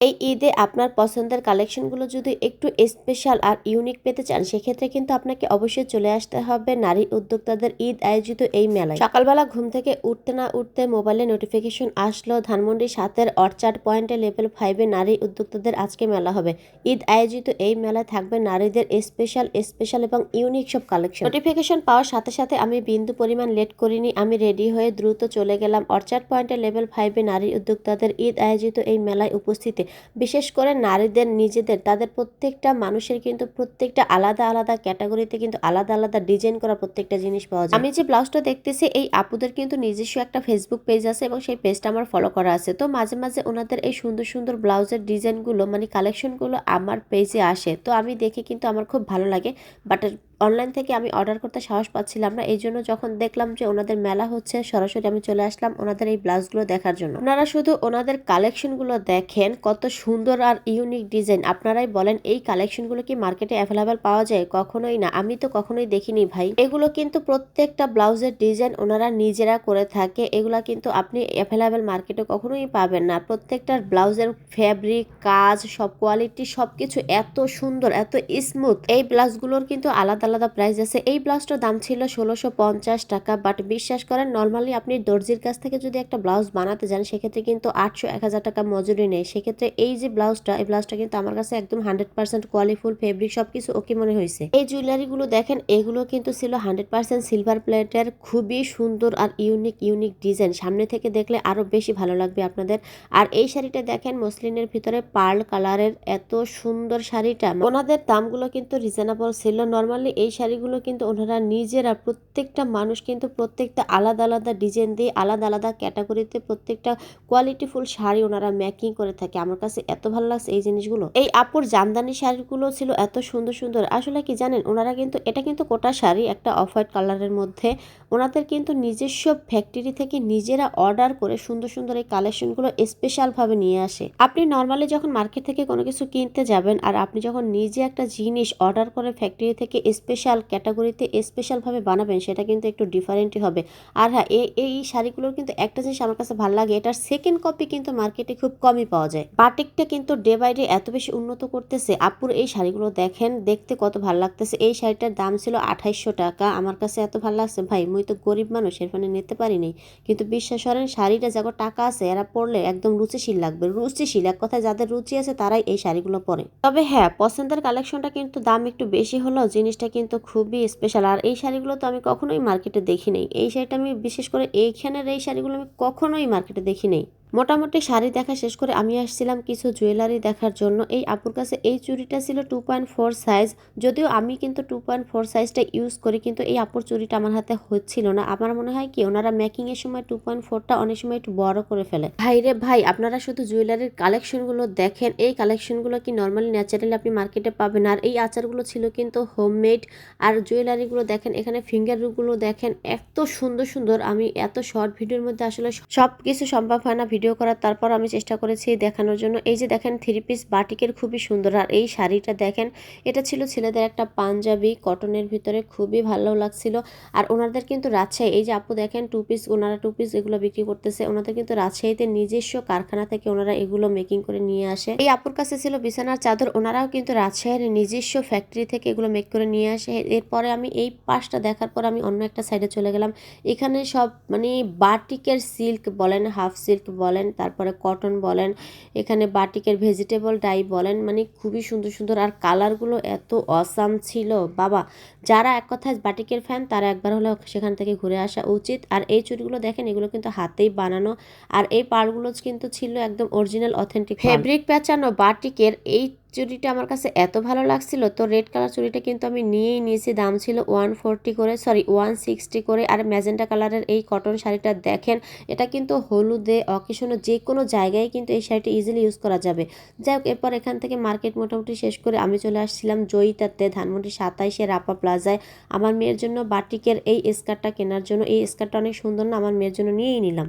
এই ঈদে আপনার পছন্দের কালেকশনগুলো যদি একটু স্পেশাল আর ইউনিক পেতে চান, সেক্ষেত্রে কিন্তু আপনাকে অবশ্যই চলে আসতে হবে নারী উদ্যোক্তাদের ঈদ আয়োজিত এই মেলায়। সকালবেলা ঘুম থেকে উঠতে না উঠতে মোবাইলে নোটিফিকেশন আসলো ধানমন্ডি সাতের অর্চার্ড পয়েন্টে লেভেল ফাইভে নারী উদ্যোক্তাদের আজকে মেলা হবে। ঈদ আয়োজিত এই মেলায় থাকবে নারীদের স্পেশাল স্পেশাল এবং ইউনিক সব কালেকশন। নোটিফিকেশন পাওয়ার সাথে সাথে আমি বিন্দু পরিমাণ লেট করিনি, আমি রেডি হয়ে দ্রুত চলে গেলাম। অর্চার্ড পয়েন্টে লেভেল ফাইভে নারী উদ্যোক্তাদের ঈদ আয়োজিত এই মেলায় উপস্থিতি। বিশেষ করে নারীদের, নিজেদের, তাদের প্রত্যেকটা মানুষের কিন্তু প্রত্যেকটা আলাদা আলাদা ক্যাটাগরিতে কিন্তু আলাদা আলাদা ডিজাইন করা প্রত্যেকটা জিনিস পাওয়া যায়। আমি যে ব্লাউজটা দেখতেছি, এই আপুদের কিন্তু নিজস্ব একটা ফেসবুক পেজ আছে এবং সেই পেজটা আমার ফলো করা আছে। তো মাঝে মাঝে ওনাদের এই সুন্দর সুন্দর ব্লাউজের ডিজাইনগুলো মানে কালেকশনগুলো আমার পেজে আসে। তো আমি দেখে কিন্তু আমার খুব ভালো লাগে। বাট অনলাইন থেকে আমি অর্ডার করতে সাহস পাচ্ছিলাম না। এই জন্য যখন দেখলাম যে ওনাদের মেলা হচ্ছে, সরাসরি আমি চলে আসলাম ওনাদের এই ব্লাউজগুলো দেখার জন্য। ওনারা শুধু ওনাদের কালেকশনগুলো দেখেন, কত সুন্দর আর ইউনিক ডিজাইন আপনারাই বলেন, এই কালেকশনগুলো কি মার্কেটে অ্যাভেলেবেল পাওয়া যায়? কখনোই না। আমি তো কখনোই দেখিনি ভাই। এগুলো কিন্তু প্রত্যেকটা ব্লাউজের ডিজাইন ওনারা নিজেরা করে থাকে। এগুলা কিন্তু আপনি অ্যাভেলেবেল মার্কেটে কখনোই পাবেন না। প্রত্যেকটা ব্লাউজের ফ্যাব্রিক কাজ, সব কোয়ালিটি সব কিছু এত সুন্দর, এত স্মুথ এই ব্লাউজগুলোর কিন্তু আলাদা আলাদা প্রাইস আছে। এই ব্লাউজটার দাম ছিল ষোলোশো পঞ্চাশ টাকা বাট বিশ্বাস করেন নর্মালি আপনি দর্জির কাছ থেকে যদি একটা ব্লাউজ বানাতে যান, সেক্ষেত্রে কিন্তু আটশো, এক হাজার টাকা মজুরি নেই। সেক্ষেত্রে এই যে ব্লাউজটা এই ব্লাউজটা কিন্তু আমার কাছে একদম হান্ড্রেড পার্সেন্ট কোয়ালিফুল ফেব্রিক সব কিছু ওকে মনে হয়েছে। এই জুয়েলারিগুলো দেখেন, এগুলো কিন্তু ছিল হান্ড্রেড পার্সেন্ট সিলভার প্লেটের খুবই সুন্দর আর ইউনিক ইউনিক ডিজাইন সামনে থেকে দেখলে আরও বেশি ভালো লাগবে আপনাদের। আর এই শাড়িটা দেখেন, মসলিনের ভিতরে পার্ল কালারের এত সুন্দর শাড়িটা। ওনাদের দামগুলো কিন্তু রিজনেবল ছিল। নর্মালি এই শাড়িগুলো কিন্তু ওনারা নিজেরা প্রত্যেকটা মানুষ কিন্তু প্রত্যেকটা আলাদা আলাদা ডিজাইন দিয়ে আলাদা আলাদা ক্যাটাগরিতে প্রত্যেকটা কোয়ালিটিফুল শাড়ি ওনারা মেকিং করে থাকে। আমার কাছে এত ভালো লাগছে এই জিনিসগুলো। এই আপুর জামদানি শাড়িগুলো ছিল এত সুন্দর সুন্দর। আসলে কি জানেন, ওনারা কিন্তু, এটা কিন্তু কোটা শাড়ি, একটা অফ হোয়াইট কালারের মধ্যে। ওনাদের কিন্তু নিজস্ব ফ্যাক্টরি থেকে নিজেরা অর্ডার করে সুন্দর সুন্দর এই কালেকশনগুলো স্পেশালভাবে নিয়ে আসে। আপনি নর্মালি যখন মার্কেট থেকে কোনো কিছু কিনতে যাবেন আর আপনি যখন নিজে একটা জিনিস অর্ডার করে ফ্যাক্টরি থেকে স্পেশাল ক্যাটাগরিতে স্পেশালভাবে বানাবেন, সেটা কিন্তু একটু ডিফারেন্টই হবে। আর হ্যাঁ এই শাড়িগুলোর কিন্তু একটা জিনিস আমার কাছে ভালো লাগে, এটার সেকেন্ড কপি কিন্তু মার্কেটে খুব কমই পাওয়া যায়। বাটিকটা কিন্তু ডে বাই ডে এত বেশি উন্নত করতেছে, আপুর এই শাড়িগুলো দেখেন, দেখতে কত ভালো লাগতেছে। এই শাড়িটার দাম ছিল আঠাইশশো টাকা, আমার কাছে এত ভালো লাগছে, ভাই মুই তো গরিব মানুষ, এর মানে নিতে পারিনি। কিন্তু বিশ্বাস করেন, শাড়িটা যখন টাকা আছে, এরা পরলে একদম রুচিশীল লাগবে, রুচিশীল, এক কথায় যাদের রুচি আছে তারাই এই শাড়িগুলো পরে। তবে হ্যাঁ পছন্দের কালেকশনটা কিন্তু দাম একটু বেশি হলেও জিনিসটা কিন্তু খুবই স্পেশাল আর এই শাড়িগুলো তো আমি কখনোই মার্কেটে দেখি নেই এই শাড়িটা আমি বিশেষ করে এইখানের এই শাড়িগুলো আমি কখনোই মার্কেটে দেখি নেই মোটামুটি শাড়ি দেখা শেষ করে আমি আসছিলাম কিছু জুয়েলারি দেখার জন্য। এই আপুর কাছে এই চুড়িটা ছিল টু পয়েন্ট ফোর সাইজ যদিও আমি কিন্তু টু পয়েন্ট ফোর সাইজটা ইউজ করি, কিন্তু এই আপুর চুড়িটা আমার হাতে হচ্ছিল না। আমার মনে হয় কি, ওনারা মেকিংয়ের সময় টু পয়েন্ট ফোরটা অনেক সময় একটু বড় করে ফেলে। ভাই রে ভাই, আপনারা শুধু জুয়েলারির কালেকশনগুলো দেখেন। এই কালেকশনগুলো কি নর্মালি ন্যাচারালি আপনি মার্কেটে পাবেন? আর এই আচারগুলো ছিল কিন্তু হোমমেড আর জুয়েলারিগুলো দেখেন, এখানে ফিঙ্গারগুলো দেখেন, এত সুন্দর সুন্দর। আমি এত শর্ট ভিডিওর মধ্যে আসলে সব কিছু সম্ভব হয় না। ভিডিও করার তারপর আমি চেষ্টা করেছি দেখানোর জন্য। এই যে দেখেন থ্রি পিস বাটিকের খুবই সুন্দর। আর এই শাড়িটা দেখেন, এটা ছিল ছেলেদের একটা পাঞ্জাবি কটনের ভিতরে খুবই ভালো লাগছিল। আর ওনাদের কিন্তু রাজশাহী, এই যে আপু দেখেন টু পিস ওনারা টু পিস এগুলো বিক্রি করতেছে। ওনাদের কিন্তু রাজশাহীতে নিজস্ব কারখানা থেকে ওনারা এগুলো মেকিং করে নিয়ে আসে। এই আপুর কাছে ছিল বিছানার চাদর, ওনারাও কিন্তু রাজশাহীর নিজস্ব ফ্যাক্টরি থেকে এগুলো মেক করে নিয়ে আসে। এরপরে আমি এই পাশটা দেখার পর আমি অন্য একটা সাইডে চলে গেলাম। এখানে সব মানে বাটিকের সিল্ক বলেন হাফ সিল্ক বলেন তারপরে কটন বলেন, এখানে বাটিকের ভেজিটেবল ডাই বলেন মানে খুবই সুন্দর সুন্দর। আর কালারগুলো এত অসাম ছিল। বাবা, যারা এক কথায় বাটিকের ফ্যান তারা একবার হলেও সেখান থেকে ঘুরে আসা উচিত। আর এই চুরিগুলো দেখেন, এগুলো কিন্তু হাতেই বানানো। আর এই পারগুলো কিন্তু ছিল একদম অরিজিনাল অথেন্টিক ফেব্রিক পেঁচানো বাটিকের এই চুড়িটা আমার কাছে এত ভালো লাগছিল, তো রেড কালার চুড়িটা কিন্তু আমি নিয়েই নিয়েছি। দাম ছিল ওয়ান ফোরটি করে সরি ওয়ান সিক্সটি করে। আর ম্যাজেন্টা কালারের এই কটন শাড়িটা দেখেন, এটা কিন্তু হলুদে অকেশনে যে কোনো জায়গায় কিন্তু এই শাড়িটা ইজিলি ইউজ করা যাবে। যাই হোক, এরপর এখান থেকে মার্কেট মোটামুটি শেষ করে আমি চলে আসছিলাম জয়িতাতে, ধানমন্ডি সাতাইশে রাপা প্লাজায়। আমার মেয়ের জন্য বাটিকের এই স্কার্টটা কেনার জন্য, এই স্কার্টটা অনেক সুন্দর না, আমার মেয়ের জন্য নিয়েই নিলাম।